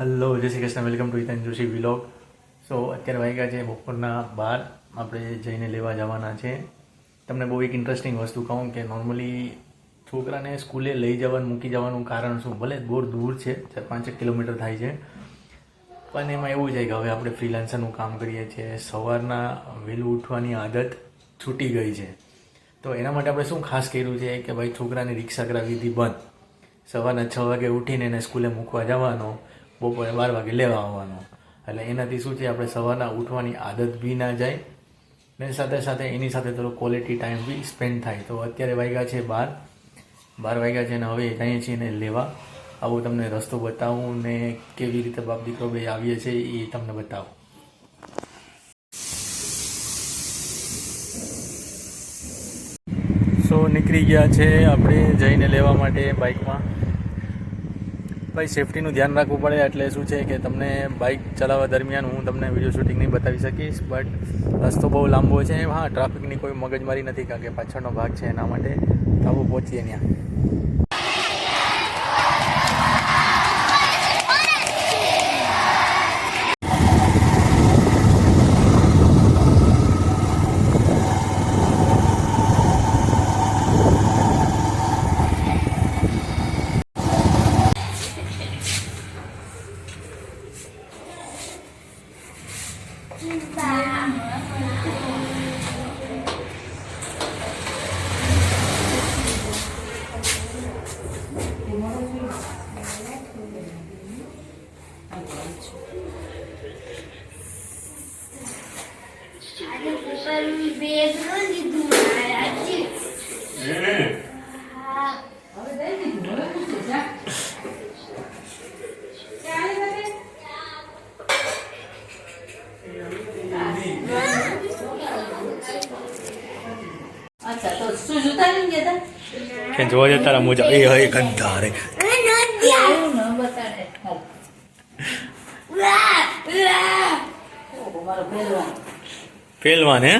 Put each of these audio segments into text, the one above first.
Hello Jai Shri Krishna. Welcome to Itan Joshi vlog so અત્યારે વાગ્યા છે બપોરના બાર. આપણે જઈને લેવા જવાના છે. તમને બહુ એક ઇન્ટરેસ્ટિંગ વસ્તુ કહું કે નોર્મલી છોકરાને સ્કૂલે લઈ જવાનું, મૂકી જવાનું કારણ શું? ભલે બહુ દૂર છે, ચાર પાંચેક કિલોમીટર થાય છે. પણ એમાં એવું છે કે હવે આપણે ફ્રીલાન્સરનું કામ કરીએ છીએ. સવારના વહેલું ઉઠવાની આદત છૂટી ગઈ છે. તો એના માટે આપણે શું ખાસ કર્યું છે કે ભાઈ છોકરાને રિક્ષા કરાવી દીધી બંધ. સવારના છ વાગે ઉઠીને એને સ્કૂલે મૂકવા જવાનો. બપોરે બાર વાગે લેવા આવવાનો. એટલે એનાથી શું છે, આપણે સવારના ઉઠવાની આદત બી ના જાય ને સાથે સાથે એની સાથે થોડો ક્વોલિટી ટાઈમ બી સ્પેન્ડ થાય. તો અત્યારે વાગ્યા છે બાર. બાર વાગ્યા છે ને હવે જઈએ છીએ એને લેવા. આવું તમને રસ્તો બતાવું ને કેવી રીતે બાપ દીકરો બે આવીએ છીએ એ તમને બતાવું. સો નીકળી ગયા છે આપણે જઈને લેવા માટે બાઇકમાં ભાઈ સેફટીનું ધ્યાન રાખવું પડે, એટલે શું છે કે તમને બાઇક ચલાવવા દરમિયાન હું તમને વીડિયો શૂટિંગ નહીં બતાવી શકીશ બટ રસ્તો બહુ લાંબો છે. હા ટ્રાફિકની કોઈ મગજમારી નથી, કારણ કે પાછળનો ભાગ છે એના માટે. આવું પહોંચીએ ત્યાં. Yeah. શું જોતા નહીં કે જોવા જતા તારા મોજા એ હે ગંધા રે પેલવાન હે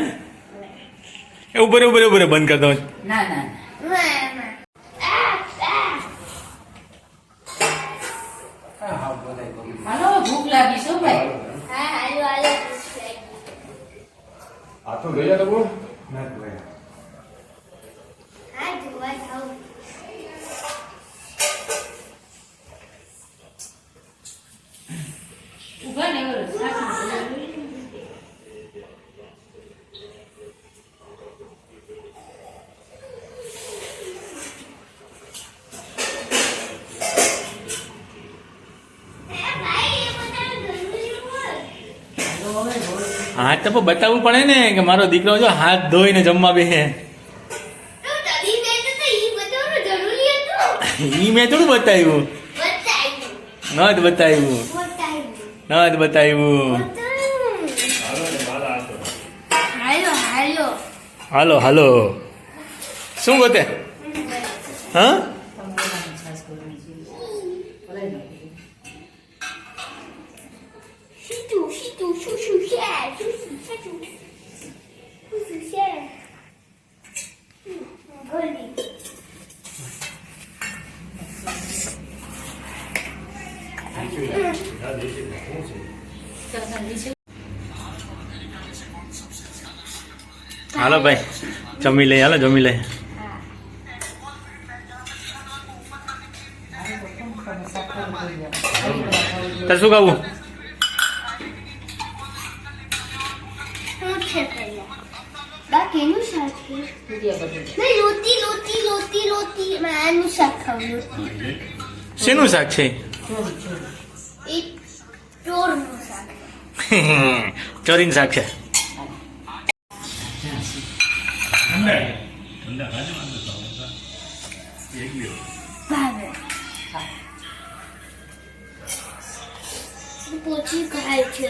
એ ઉપર ઉપર ઉપર બંધ કર દો ના ના. હાલો ભૂખ લાગી શું ભાઈ હા, હાલો, હાલો. આ તો લઈ જા તો બોલ હા, જોવા જાઉં. ઊભા ને એવો સાચું એ ભાઈ, એ બધાને ગંદુ બોલ. હાથ તો પણ બતાવવું પડે ને કે મારો દીકરો જો હાથ ધોઈને જમવા તદી ઈ મેં થોડું બતાવ્યું. ન જ બતાવ્યું. ન જ બતાવ્યું બતાવ્યું. હાલો, હાલો. હાલો હાલો શું ગોતે હા હાલો ભાઈ જમી લઈ હાલો જમી લઈ તાર શું ખાવું? બાકીનું શાક છે. નહીં, લોટી, લોટી, લોટી, લોટી. મેં આનું શાક ખાવું, લોટી. શેનું શાક છે એક ચોરનું શાક. ચોરીનું શાક છે પોચી ખાય છે